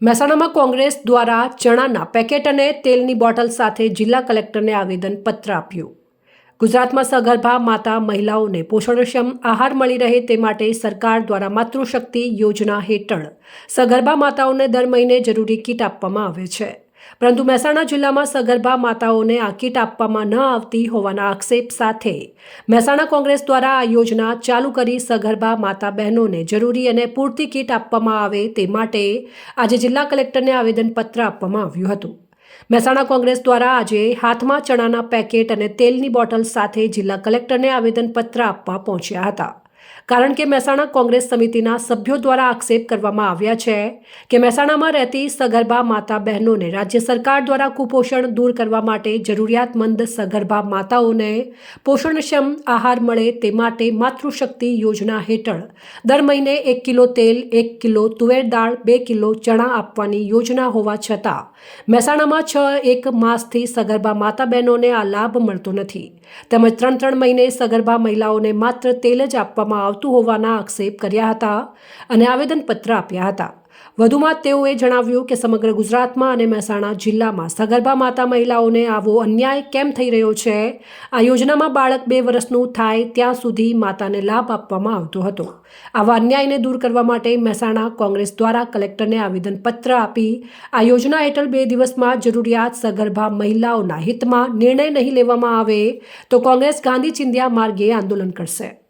મહેસાણામાં કોંગ્રેસ દ્વારા ચણાના પેકેટ અને તેલની બોટલ સાથે જિલ્લા કલેક્ટરને આવેદન પત્ર આપ્યું. ગુજરાતમાં સગર્ભા માતા મહિલાઓને પોષણક્ષમ આહાર મળી રહે તે માટે સરકાર દ્વારા માતૃશક્તિ યોજના હેઠળ સગર્ભા માતાઓને દર મહિને જરૂરી કીટ આપવામાં આવે છે. પરંતુ મહેસાણા જિલ્લામાં સગર્ભા માતાઓને આ કીટ આપવામાં ન આવતી હોવાના આક્ષેપ સાથે મહેસાણા કોંગ્રેસ દ્વારા આ યોજના ચાલુ કરી સગર્ભા માતા બહેનોને જરૂરી અને પૂરતી કીટ આપવામાં આવે તે માટે આજે જિલ્લા કલેક્ટરને આવેદનપત્ર આપવામાં આવ્યું હતું. મહેસાણા કોંગ્રેસ દ્વારા આજે હાથમાં ચણાના પેકેટ અને તેલની બોટલ સાથે જિલ્લા કલેક્ટરને આવેદનપત્ર આપવા પહોંચ્યા હતા. કારણ કે મહેસાણા કોંગ્રેસ સમિતિના સભ્યો દ્વારા આક્ષેપ કરવામાં આવ્યા છે કે મહેસાણામાં રહેતી સગર્ભા માતા બહેનોને રાજ્ય સરકાર દ્વારા કુપોષણ દૂર કરવા માટે જરૂરિયાતમંદ સગર્ભા માતાઓને પોષણક્ષમ આહાર મળે તે માટે માતૃશક્તિ યોજના હેઠળ દર મહિને એક કિલો તેલ, એક કિલો તુવેર દાળ, બે કિલો ચણા આપવાની યોજના હોવા છતાં મહેસાણામાં છ એક માસથી સગર્ભા માતા બહેનોને આ લાભ મળતો નથી. તેમજ ત્રણ ત્રણ મહિને સગર્ભા મહિલાઓને માત્ર તેલ જ આપવામાં આવતું હોવાના આક્ષેપ કર્યા હતા અને આવેદનપત્ર આપ્યા હતા. વધુમાં તેઓએ જણાવ્યું કે સમગ્ર ગુજરાતમાં અને મહેસાણા જિલ્લામાં સગર્ભા માતા મહિલાઓને આવો અન્યાય કેમ થઈ રહ્યો છે? આ યોજનામાં બાળક બે વર્ષનું થાય ત્યાં સુધી માતાને લાભ આપવામાં આવતો હતો. આવા અન્યાયને દૂર કરવા માટે મહેસાણા કોંગ્રેસ દ્વારા કલેક્ટરને આવેદનપત્ર આપી આ યોજના હેઠળ બે દિવસમાં જરૂરિયાત સગર્ભા મહિલાઓના હિતમાં નિર્ણય નહીં લેવામાં આવે તો કોંગ્રેસ ગાંધી ચિંધ્યા માર્ગે આંદોલન કરશે.